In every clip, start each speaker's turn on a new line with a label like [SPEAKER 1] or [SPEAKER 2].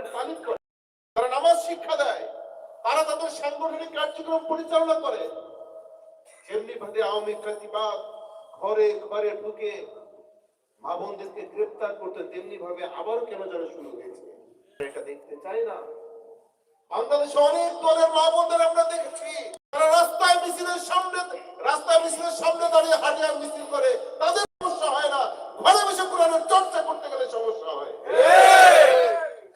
[SPEAKER 1] কোরআনের তালিম করে। তারা নামাজ শিক্ষা দেয়, তারা তাদের সাংগঠনিক কার্যক্রম পরিচালনা করে। যেমনি ভাবে আওয়ামী প্রতিবাদ ঘরে ঘরে ঢুকে মা বোনদেরকে গ্রেপ্তার করতে তেমনি ভাবে আবারও কেন যেন শুরু হয়েছে? এটা দেখতে চাই না। বাংলাদেশে অনেক দলের মা বোনদের আমরা দেখেছি তারা রাস্তায় মিছিলের সামনে রাস্তায় মিছিলের সামনে দাঁড়িয়ে হাটিয়ার মিছিল করে তাদের সমস্যা হয় না ঘরে বসে কোরআনের চর্চা করতে গেলে সমস্যা হয়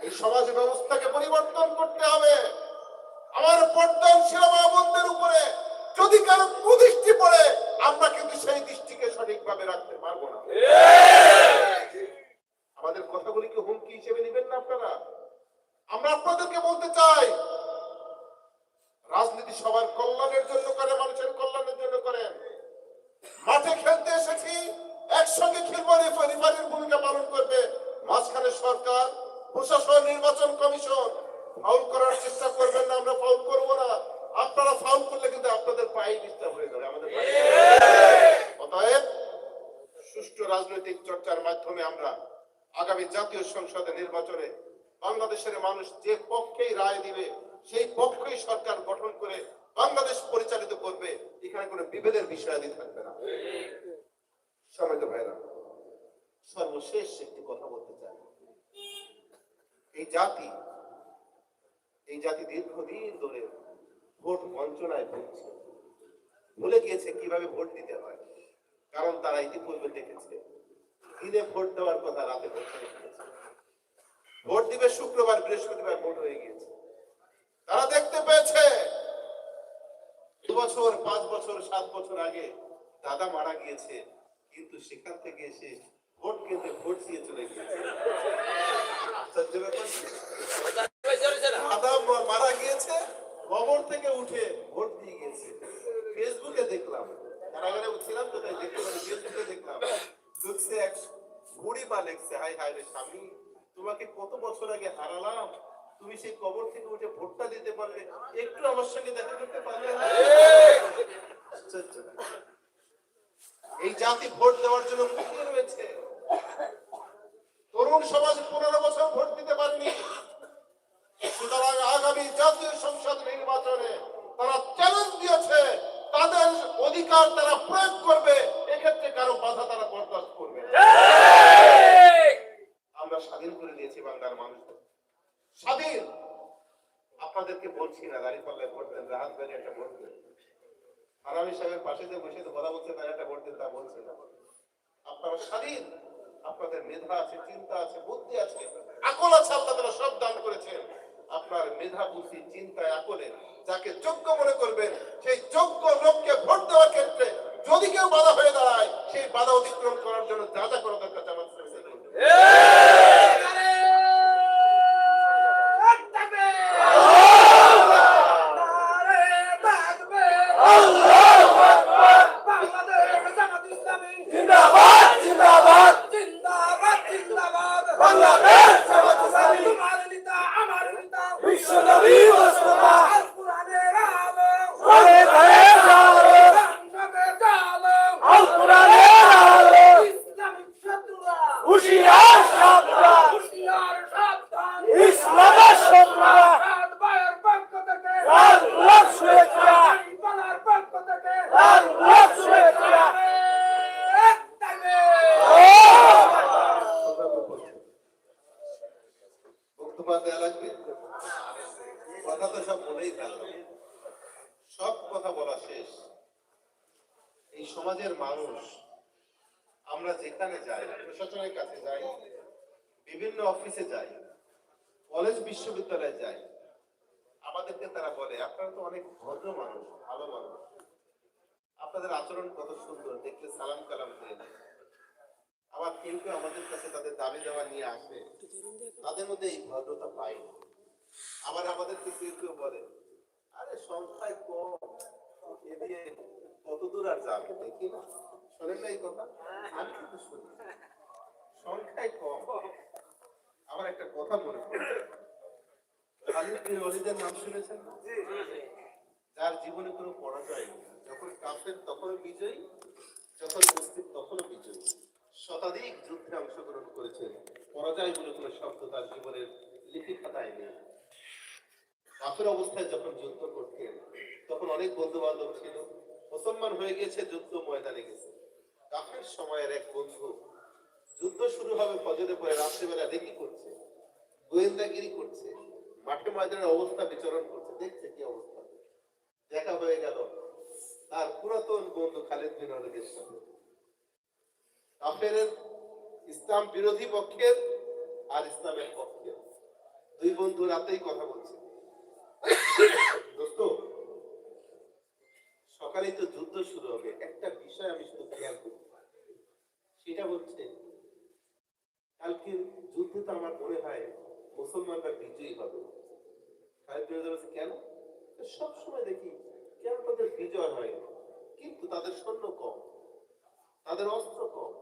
[SPEAKER 1] এই সমাজ ব্যবস্থাকে পরিবর্তন করতে হবে আমার পর্দানশীল মা বোনদের উপরে যদি কারও কুদৃষ্টি পড়ে আমরা কিন্তু সেই দৃষ্টিকে সঠিকভাবে রাখতে পারব না আমাদের কথাগুলিকে হুমকি হিসেবে নেবেন না আপনারা আমরা বলতে চাই রাজনীতি সবার কল্যাণের জন্য করে, মানুষের কল্যাণের জন্য করেন মাঠে খেলতে এসেছি, একসঙ্গে খেলব রেফারির ভূমিকা পালন করবে। মাঝখানে সরকার, প্রশাসন, নির্বাচন কমিশন। ফাউল করার চেষ্টা করবেন না, আমরা ফাউল করব না। আপনারা ফাউল করলে কিন্তু আপনাদের পায়ে ডিস্টার্ব হয়ে যাবে, আমাদের অতএব, সুষ্ঠু রাজনৈতিক চর্চার মাধ্যমে আমরা আগামী জাতীয় সংসদে নির্বাচনে বাংলাদেশের মানুষ যে পক্ষেই পক্ষেই সরকার গঠন করে বাংলাদেশ পরিচালিত করবে, এখানে কোনো বিভেদের বিষয়াদি থাকবে না। সমিত ভাইরা, সর্বশেষ একটি কথা বলতে চাই। এই জাতি এই জাতি দীর্ঘদিন ধরে ভোট বঞ্চনায় ভুগছে। ভুলে গিয়েছে কীভাবে ভোট দিতে হয়। কারণ তারা ইতিপূর্বে দেখেছে, দিনে ভোট দেওয়ার কথা রাতে ভোট ভোট দিবে শুক্রবার, বৃহস্পতিবার ভোট হয়ে গিয়েছে। তারা দেখতে পেয়েছে দু বছর পাঁচ বছর, সাত বছর আগে দাদা মারা গিয়েছে, কিন্তু সেখান থেকে এসে ভোট কেন্দ্রে ভোট দিয়ে চলে গিয়েছে। মারা গিয়েছে থেকে উঠে ভোট দিয়ে গিয়েছে। ফেসবুকে দেখলাম, কারাগারে ছিলাম তো তাই দেখতে পারি ফেসবুকে দেখলাম। লিখছে এক বুড়ি মা লিখছে হাই হাই রে স্বামী, তোমাকে কত বছর আগে হারালাম তুমি সেই কবর থেকে উঠে ভোটটা দিতে পারলে, একটু আমার সঙ্গে দেখা করতে পারলে এই জাতি ভোট দেওয়ার জন্য মুখিয়ে রয়েছে। তরুণ সমাজ পনেরো বছর ভোট দিতে পারেনি। সুতরাং আগামী জাতীয় সংসদ নির্বাচনে তারা চ্যালেঞ্জ দিয়েছে। তাদের অধিকার তারা প্রয়োগ করবে এক্ষেত্রে কারও বাধা তারা বরদাস্ত করবে না। আমরা স্বাধীন করে দিয়েছি বাংলার মানুষদের স্বাধীন আপনাদেরকে বলছি না দাঁড়িয়ে পাল্লায় ভোট দেন, রাহাত ভাই একটা ভোট দেন। হারামি সাহেবের পাশে যে বসে কথা বলছে, তার একটা ভোট দেন, তা বলছে আপনারা স্বাধীন, আপনাদের মেধা আছে, চিন্তা আছে, বুদ্ধি আছে, আকল আছে, আল্লাহ তারা সব দান করেছেন। আপনার মেধা, বুদ্ধি, চিন্তায়, আকলে, যাকে যোগ্য মনে করবেন, সেই যোগ্য লোককে ভোট দেওয়ার ক্ষেত্রে যদি কেউ বাধা হয়ে দাঁড়ায়, সেই বাধা অতিক্রম করার জন্য যা যা করা দরকার জামাত ইসলামী তাই করবে।
[SPEAKER 2] জিন্দাবাদ জিন্দাবাদ বাংলাদেশ জামাত ইসলামী বিশ্বনবী মোস্তফা ঘরে ঘরে আলো আল কোরআনের আলো হুশিয়ার সাবধান ইসলামের শত্রুরা লাল গোলাপ শুভেচ্ছা লাল গোলাপ শুভেচ্ছা
[SPEAKER 1] বক্তব্য দেওয়া লাগবে কথা তো সব বলেই ফেললাম সব কথা বলা শেষ এই সমাজের মানুষ আমরা যেখানে যাই প্রশাসনের কাছে যাই বিভিন্ন অফিসে যাই কলেজ বিশ্ববিদ্যালয়ে যাই আমাদেরকে তারা বলে, আপনারা তো অনেক ভদ্র মানুষ, ভালো মানুষ। আপনাদের আচরণ কত সুন্দর, দেখলে সালাম কালাম দেয় আবার কেউ কেউ আমাদের কাছে তাদের দাবি দেওয়া নিয়ে আসে, তাদের মধ্যে এই ভদ্রতা পাই আবার আমাদেরকে কেউ কেউ বলে, আরে সংখ্যায় কম, এ দিয়ে কত দূর আর যাবে, দেখি না। শোনেন কথা? আমি কিন্তু কম। আমার একটা কথা মনে পড়ে। খালিদ বিন নাম শুনেছেন? যার জীবনে কোনো পরাজয় নেই। যখন কাফের তখনও বিজয়ী, যখন মুসলিম তখনও বিজয়ী। শতাধিক যুদ্ধে অংশগ্রহণ করেছেন। পরাজয় বলে কোনো শব্দ তার জীবনের লিপি খাতায় কাফের অবস্থায় যখন যুদ্ধ করতেন, তখন অনেক বন্ধু বান্ধব ছিল। মুসলমান হয়ে গেছে, যুদ্ধ ময়দানে গেছে। কাফের সময়ের এক বন্ধু যুদ্ধ শুরু হবে ফজরে পরে, রাত্রিবেলা রেকি করছে, গোয়েন্দাগিরি করছে, মাঠে ময়দানের অবস্থা বিচরণ করছে। দেখছে কি অবস্থা? দেখা হয়ে গেল তার পুরাতন বন্ধু খালেদ বিন ওয়ালিদের সাথে কাফের ইসলাম বিরোধী পক্ষের আর ইসলামের পক্ষের। দুই বন্ধু রাতেই কথা বলছে। দোস্ত সকালেই তো যুদ্ধ শুরু হবে। একটা বিষয় আমি শুধু খেয়াল করি। সেটা হচ্ছে কালকে যুদ্ধে তো আমার মনে হয় মুসলমানরা বিজয়ী হবে। কেন? সব সময় দেখি, কেন তাদের বিজয় হয় কিন্তু তাদের সৈন্য কম, তাদের অস্ত্র কম,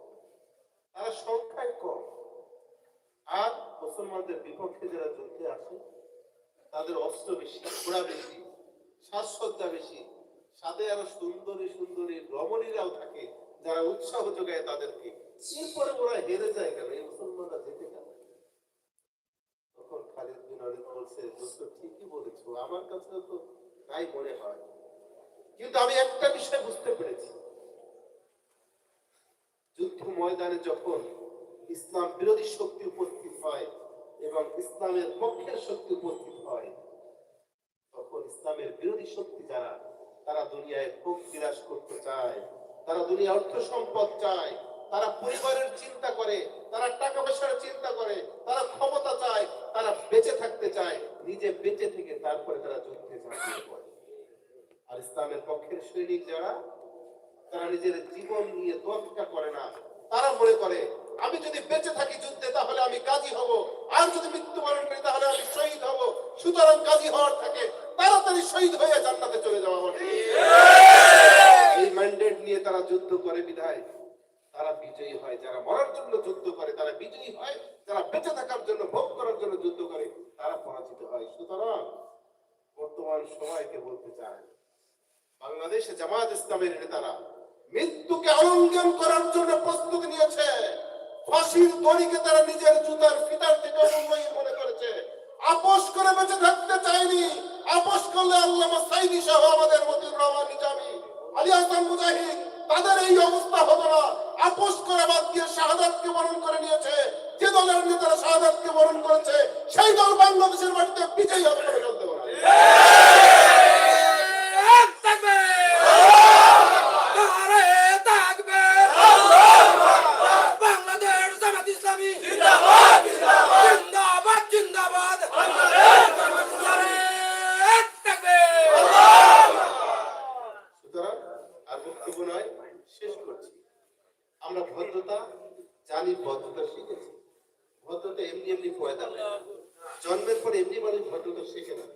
[SPEAKER 1] তারা সংখ্যায় কম। আর মুসলমানদের বিপক্ষে যারা যুদ্ধে আসে, তাদের অস্ত্র বেশি, ঘোড়া বেশি, সাজসজ্জা বেশি সাথে আরও সুন্দরী সুন্দরী রমণীরাও থাকে, যারা উৎসাহ যোগায় তাদেরকে। এরপরে ওরা হেরে যায় কেন? এই মুসলমানরা যেতে কেন? তখন খালিদ বিন ওয়ালিদ বলছে ঠিকই বলেছ, আমার কাছে তো তাই মনে হয়। কিন্তু আমি একটা বিষয় বুঝতে পেরেছি। যুদ্ধ ময়দানে যখন ইসলাম বিরোধী শক্তি উপস্থিত হয় এবং ইসলামের পক্ষের শক্তি উপস্থিত হয়, তখন ইসলামের বিরোধী শক্তি যারা তারা দুনিয়ায় খুব বিরাজ করতে চায়। তারা দুনিয়া অর্থ সম্পদ চায়। তারা পরিবারের চিন্তা করে, তারা টাকা পয়সার চিন্তা করে, তারা ক্ষমতা চায়, তারা বেঁচে থাকতে চায়। নিজে বেঁচে থেকে তারপরে তারা যুদ্ধে ঝাঁপিয়ে পড়ে। আর ইসলামের পক্ষের সৈনিক যারা, তারা নিজের জীবন নিয়ে তোয়াক্কা করে না। তারা মনে করে, আমি যদি বেঁচে থাকি যুদ্ধে, তাহলে আমি গাজী হব। আর যদি মৃত্যুবরণ করি, তাহলে আমি শহীদ হব। সুতরাং কাজী হওয়ার থাকে, তাড়াতাড়ি শহীদ হয়ে জান্নাতে চলে যাওয়া আমার এই ম্যান্ডেট নিয়ে তারা যুদ্ধ করে বিধায় তারা বিজয়ী হয়। যারা মরার জন্য যুদ্ধ করে, তারা বিজয়ী হয়। যারা বেঁচে থাকার জন্য, ভোগ করার জন্য যুদ্ধ করে, তারা পরাজিত হয়। সুতরাং বর্তমান সময়কে বলতে চায়? বাংলাদেশে জামাত ইসলামের নেতারা মৃত্যুকে আলিঙ্গন করার জন্য প্রস্তুতি নিয়েছে। ফাঁসির দড়িকে তারা নিজের জুতার ফিতার থেকে মূল্যহীন মনে করেছে। আপোষ করে বেঁচে থাকতে চায়নি। আপোষ করলে আল্লামা সাইদি সহ আমাদের রহমান নিজামী আলী মুজাহিদ তাদের এই অবস্থা হতো না। আপোষ করে বাদ দিয়ে শাহাদাতকে বরণ করে নিয়েছে। যে দলের নেতারা শাহাদাতকে বরণ করেছে, সেই দল বাংলাদেশের মাটিতে বিজয়ী হবে বলে চলতে পারে
[SPEAKER 2] থাকবে আরে থাকবে বাংলাদেশ জামাত ইসলামী জিন্দাবাদ জিন্দাবাদ জিন্দাবাদ আরে থাকবে
[SPEAKER 1] সুতরাং আর বক্তব্য নয় শেষ করছি আমরা ভদ্রতা জানি ভদ্রতা শিখেছি ভদ্রতা এমনি এমনি পয়দা হয় না। জন্মের পর এমনি মানুষ ভদ্রতা শেখে না।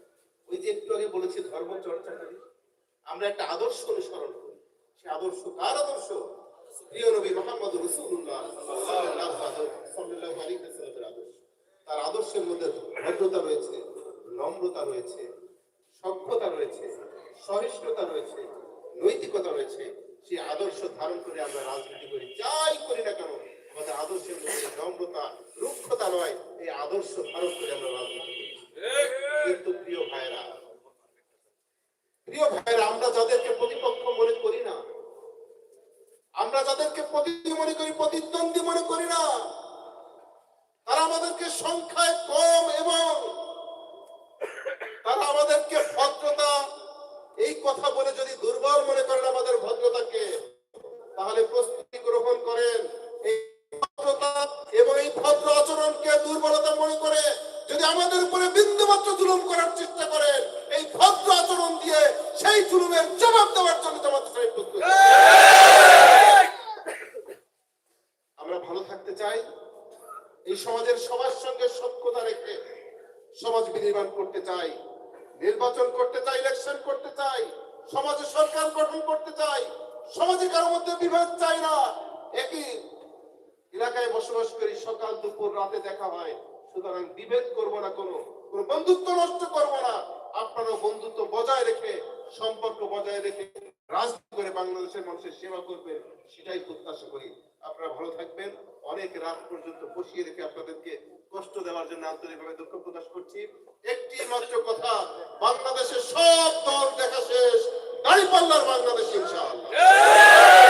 [SPEAKER 1] ওই যে একটু আগে বলেছি ধর্ম চর্চা করি আমরা একটা আদর্শ অনুসরণ করি। সে আদর্শ কার আদর্শ? প্রিয় নবী মোহাম্মদ তার আদর্শের মধ্যে ভদ্রতা রয়েছে, নম্রতা রয়েছে, সভ্যতা রয়েছে, সহিষ্ণুতা রয়েছে, নৈতিকতা রয়েছে। সেই আদর্শ ধারণ করে আমরা রাজনীতি করি। যাই করি না কেন, আমাদের আদর্শের মধ্যে নম্রতা, রুক্ষতা নয়। এই আদর্শ ধারণ করে আমরা রাজনীতি করি। কিন্তু প্রিয় ভাইরা প্রিয় ভাইরা, আমরা যাদেরকে প্রতিপক্ষ মনে করি না, আমরা যাদেরকে মনে করি, প্রতিদ্বন্দ্বী মনে করি না, তারা আমাদেরকে সংখ্যায় কম এবং তারা আমাদেরকে ভদ্রতা, এই কথা বলে যদি দুর্বল মনে করেন আমাদের ভদ্রতাকে, তাহলে প্রস্তুতি গ্রহণ করেন। এই ভদ্রতা এবং এই ভদ্র আচরণকে দুর্বলতা মনে করে যদি আমাদের উপরে বিন্দুমাত্র জুলুম করার চেষ্টা করেন, এই ভদ্র আচরণ দিয়ে সেই জুলুমের জবাব দেওয়ার জন্য জামাত আমরা ভালো থাকতে চাই, এই সমাজের সবার সঙ্গে সক্ষতা রেখে সমাজ বিনির্মাণ করতে চাই, নির্বাচন করতে চাই ইলেকশন করতে চাই, সমাজে সরকার গঠন করতে চাই, সমাজে কারোর মধ্যে বিভেদ চাই না। একই এলাকায় বসবাস করি, সকাল দুপুর রাতে দেখা হয়। সুতরাং বিভেদ করব না কোনো কোনো বন্ধুত্ব নষ্ট করব না। আপনারা বন্ধুত্ব বজায় রেখে, সম্পর্ক বজায় রেখে রাজনীতি করে বাংলাদেশের মানুষের সেবা করবেন, সেটাই প্রত্যাশা করি। আপনারা ভালো থাকবেন।
[SPEAKER 3] অনেক রাত পর্যন্ত বসিয়ে রেখে আপনাদেরকে কষ্ট দেওয়ার জন্য আন্তরিকভাবে দুঃখ প্রকাশ করছি।
[SPEAKER 1] একটি মাত্র কথা, বাংলাদেশের সব দল দেখা শেষ। দাঁড়িপাল্লার বাংলাদেশ, ইনশাআল্লাহ।